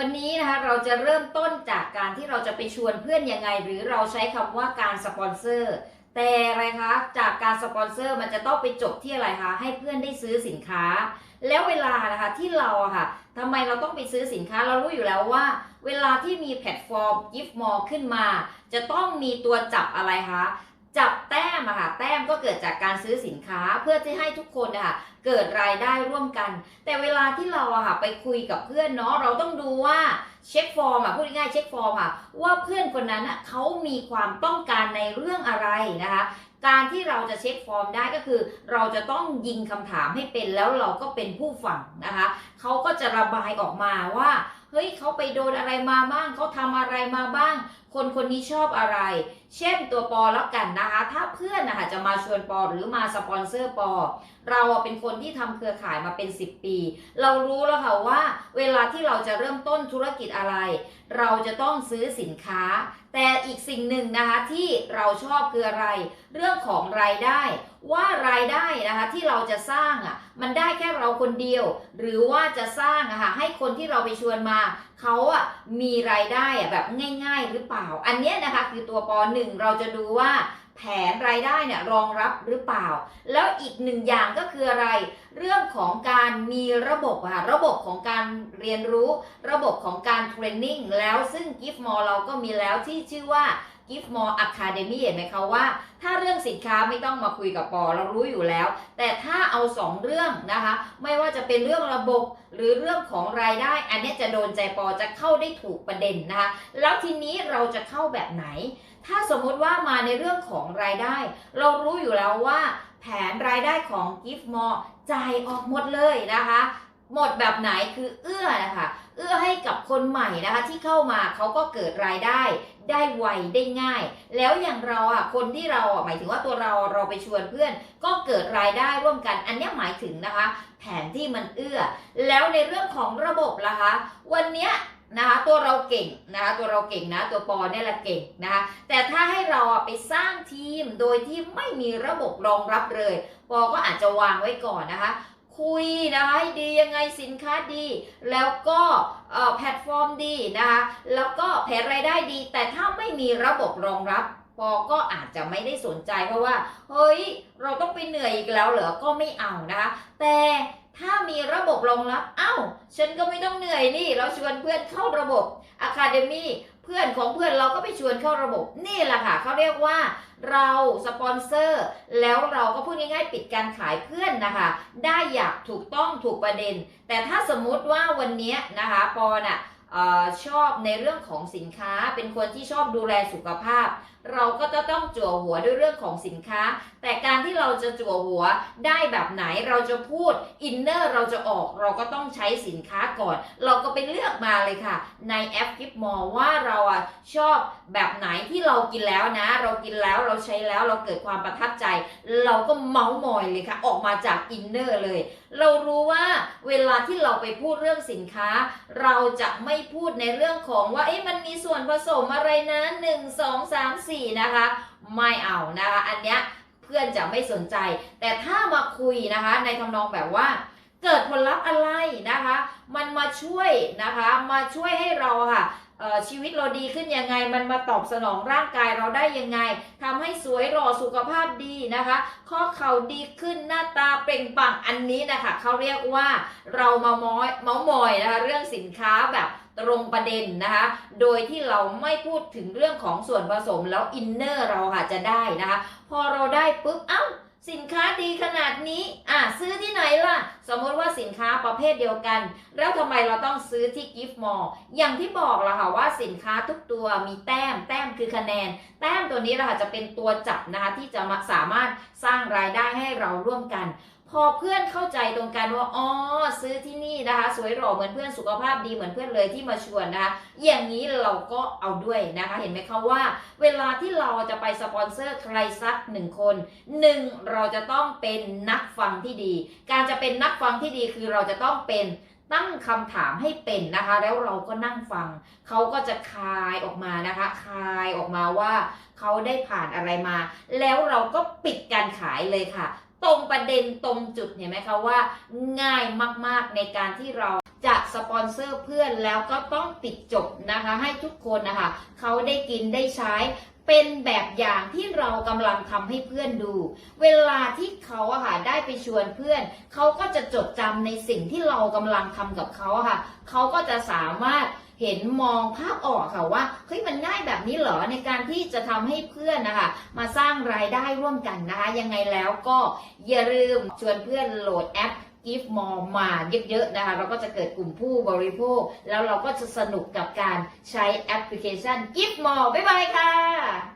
วันนี้นะคะเราจะเริ่มต้นจากการที่เราจะไปชวนเพื่อนยังไง หรือเราใช้คำว่าการสปอนเซอร์ แต่อะไรคะจากการสปอนเซอร์มันจะต้องไปจบที่อะไรคะให้เพื่อนได้ซื้อสินค้า แล้วเวลานะคะที่เราค่ะทำไมเราต้องไปซื้อสินค้าเรารู้อยู่แล้วว่า เวลาที่มีแพลตฟอร์ม Gift More ขึ้นมา จะต้องมีตัวจับอะไรคะ มอะค่ะแต้มก็เกิดจากการซื้อสินค้าเพื่อที่ให้ทุกคนนะคะเกิดรายได้ร่วมกัน แต่เวลาที่เราอะค่ะไปคุยกับเพื่อนเนาะเราต้องดูว่าเช็คฟอร์มอะพูดง่ายเช็คฟอร์มอะว่าเพื่อนคนนั้นอะเขามีความต้องการในเรื่องอะไรนะคะ การที่เราจะเช็คฟอร์มได้ก็คือ เราจะต้องยิงคำถามให้เป็นแล้วเราก็เป็นผู้ฟังนะคะเขาก็จะระบายออกมาว่าเฮ้ยเขาไปโดนอะไรมาบ้างเขาทำอะไรมาบ้าง คนคนนี้ชอบอะไร เช่นตัวปอแล้วกันนะคะ ถ้าเพื่อนนะคะจะมาชวนปอหรือมาสปอนเซอร์ปอ เราเป็นคนที่ทำเครือข่ายมาเป็น 10 ปี เรารู้แล้วค่ะว่า เวลาที่เราจะเริ่มต้นธุรกิจอะไร เราจะต้องซื้อสินค้า แต่อีกสิ่งหนึ่งนะคะที่เราชอบคืออะไร เรื่ององของรายได้ ว่ารายได้นะคะที่เราจะสร้างอะมันได้แค่เราคนเดียว หรือว่าจะสร้างอะค่ะให้คนที่เราไปชวนมาเขาอะมีรายได้อะแบบง่าย ๆ หรือเปล่า อันเนี้ยนะคะคือตัวปหนึ่งเราจะดูว่าแผนรายได้เนี่ยรองรับหรือเปล่า แล้วอีกหนึ่งอย่างก็คืออะไร เรื่องของการมีระบบอะค่ะระบบของการเรียนรู้ ระบบของการเทรนนิ่งแล้วซึ่ง Gift More เราก็มีแล้วที่ชื่อว่า Gift More Academy เห็นไหมคะว่า ถ้าเรื่องสินค้าไม่ต้องมาคุยกับปอเรารู้อยู่แล้ว แต่ถ้าเอาสองเรื่องนะคะ ไม่ว่าจะเป็นเรื่องระบบ หรือเรื่องของรายได้ อันนี้จะโดนใจปอจะเข้าได้ถูกประเด็นนะคะแล้วทีนี้เราจะเข้าแบบไหน ถ้าสมมติว่ามาในเรื่องของรายได้ เรารู้อยู่แล้วว่า แผนรายได้ของ Gift More จ่ายออกหมดเลยนะคะหมดแบบไหนคือเอื้อนะคะ เอื้อให้กับคนใหม่นะคะที่เข้ามาเขาก็เกิดรายได้ ได้ไวได้ง่าย แล้วอย่างเราอะคนที่เราอะหมายถึงว่าตัวเราเราไปชวนเพื่อน ก็เกิดรายได้ร่วมกัน อันนี้หมายถึงนะคะ แผนที่มันเอื้อ แล้วในเรื่องของระบบล่ะคะวันเนี้ยนะคะตัวเราเก่งนะคะตัวเราเก่งนะตัวปอเนี่ยแหละเก่งนะคะแต่ถ้าให้เราอะไปสร้างทีมโดยที่ไม่มีระบบรองรับเลย ปอก็อาจจะวางไว้ก่อนนะคะ คุยนะคะดียังไงสินค้าดี แล้วก็แพลตฟอร์มดีนะคะแล้วก็แผนรายได้ดี แต่ถ้าไม่มีระบบรองรับปอก็อาจจะไม่ได้สนใจเพราะว่า เฮ้ย เราต้องไปเหนื่อยอีกแล้วเหรอ ก็ไม่เอานะคะ แต่ถ้ามีระบบรองรับ เอ้า ฉันก็ไม่ต้องเหนื่อยนี่ เราชวนเพื่อนเข้าระบบ Academy เพื่อนของเพื่อนเราก็ไปชวนเข้าระบบนี่แหละค่ะเขาเรียกว่าเราสปอนเซอร์แล้วเราก็พูดง่ายๆปิดการขายเพื่อนนะคะ ได้อย่างถูกต้องถูกประเด็น แต่ถ้าสมมุติว่าวันนี้นะคะปอน่ะชอบในเรื่องของสินค้าเป็นคนที่ชอบดูแลสุขภาพ เราก็จะต้องจั่วหัวด้วยเรื่องของสินค้า แต่การที่เราจะจั่วหัวได้แบบไหนเราจะพูดอินเนอร์เราจะออกเราก็ต้องใช้สินค้าก่อน เราก็ไปเลือกมาเลยค่ะ ในแอปกิฟมอว่าเราอะชอบแบบไหนที่เรากินแล้วนะ เรากินแล้วเราใช้แล้วเราเกิดความประทับใจ เราก็เมาส์มอยเลยค่ะ ออกมาจากอินเนอร์เลย เรารู้ว่าเวลาที่เราไปพูดเรื่องสินค้า เราจะไม่พูดในเรื่องของว่าเอ๊ะมันมีส่วนผสมอะไรนะหนึ่งสองสามสี่นะคะ ไม่เอานะคะ อันเนี้ยเพื่อนจะไม่สนใจ แต่ถ้ามาคุยนะคะ ในทำนองแบบว่า เกิดผลลัพธ์อะไรนะคะ มันมาช่วยนะคะ มาช่วยให้เราค่ะชีวิตเราดีขึ้นยังไง มันมาตอบสนองร่างกายเราได้ยังไงทำให้สวยหล่อสุขภาพดีนะคะ ข้อเข่าดีขึ้นหน้าตาเปล่งปลั่งอันนี้นะคะเขาเรียกว่าเรามามอยเมาส์มอยนะคะ เรื่องสินค้าแบบ ตรงประเด็นนะคะ โดยที่เราไม่พูดถึงเรื่องของส่วนผสมแล้วอินเนอร์เราค่ะจะได้นะคะ พอเราได้ปุ๊บเอ้าสินค้าดีขนาดนี้ อะซื้อที่ไหนล่ะ สมมติว่าสินค้าประเภทเดียวกัน แล้วทำไมเราต้องซื้อที่ Gift More อย่างที่บอกล่ะค่ะว่าสินค้าทุกตัวมีแต้ม แต้มคือคะแนน แต้มตัวนี้ละค่ะจะเป็นตัวจับนะคะที่จะมาสามารถสร้างรายได้ให้เราร่วมกัน พอเพื่อนเข้าใจตรงกันว่าอ๋อซื้อที่นี่นะคะ สวยหล่อเหมือนเพื่อนสุขภาพดีเหมือนเพื่อนเลยที่มาชวนนะคะอย่างนี้เราก็เอาด้วยนะคะ เห็นไหมคะว่า เวลาที่เราจะไปสปอนเซอร์ใครสักหนึ่งคนหนึ่งเราจะต้องเป็นนักฟังที่ดี การจะเป็นนักฟังที่ดีคือเราจะต้องเป็นตั้งคำถามให้เป็นนะคะ แล้วเราก็นั่งฟัง เขาก็จะคายออกมานะคะ คายออกมาว่าเขาได้ผ่านอะไรมา แล้วเราก็ปิดการขายเลยค่ะ ตรงประเด็นตรงจุดเห็นไหมคะว่าง่ายมากๆในการที่เราจะสปอนเซอร์เพื่อนแล้วก็ต้องปิดจบนะคะ ให้ทุกคนนะคะเขาได้กินได้ใช้เป็นแบบอย่างที่เรากำลังทำให้เพื่อนดู เวลาที่เขาอะค่ะได้ไปชวนเพื่อน เขาก็จะจดจำในสิ่งที่เรากำลังทำกับเขาอะค่ะ เขาก็จะสามารถ เห็นมองภาพออกค่ะว่าเฮ้ยมันง่ายแบบนี้เหรอในการที่จะทำให้เพื่อนนะคะมาสร้างรายได้ร่วมกันนะคะยังไงแล้วก็อย่าลืมชวนเพื่อนโหลดแอปกิฟต์มอลมาเยอะๆนะคะเราก็จะเกิดกลุ่มผู้บริโภค แล้วเราก็จะสนุกกับการใช้แอปพลิเคชันกิฟต์มอลบ๊ายบายค่ะ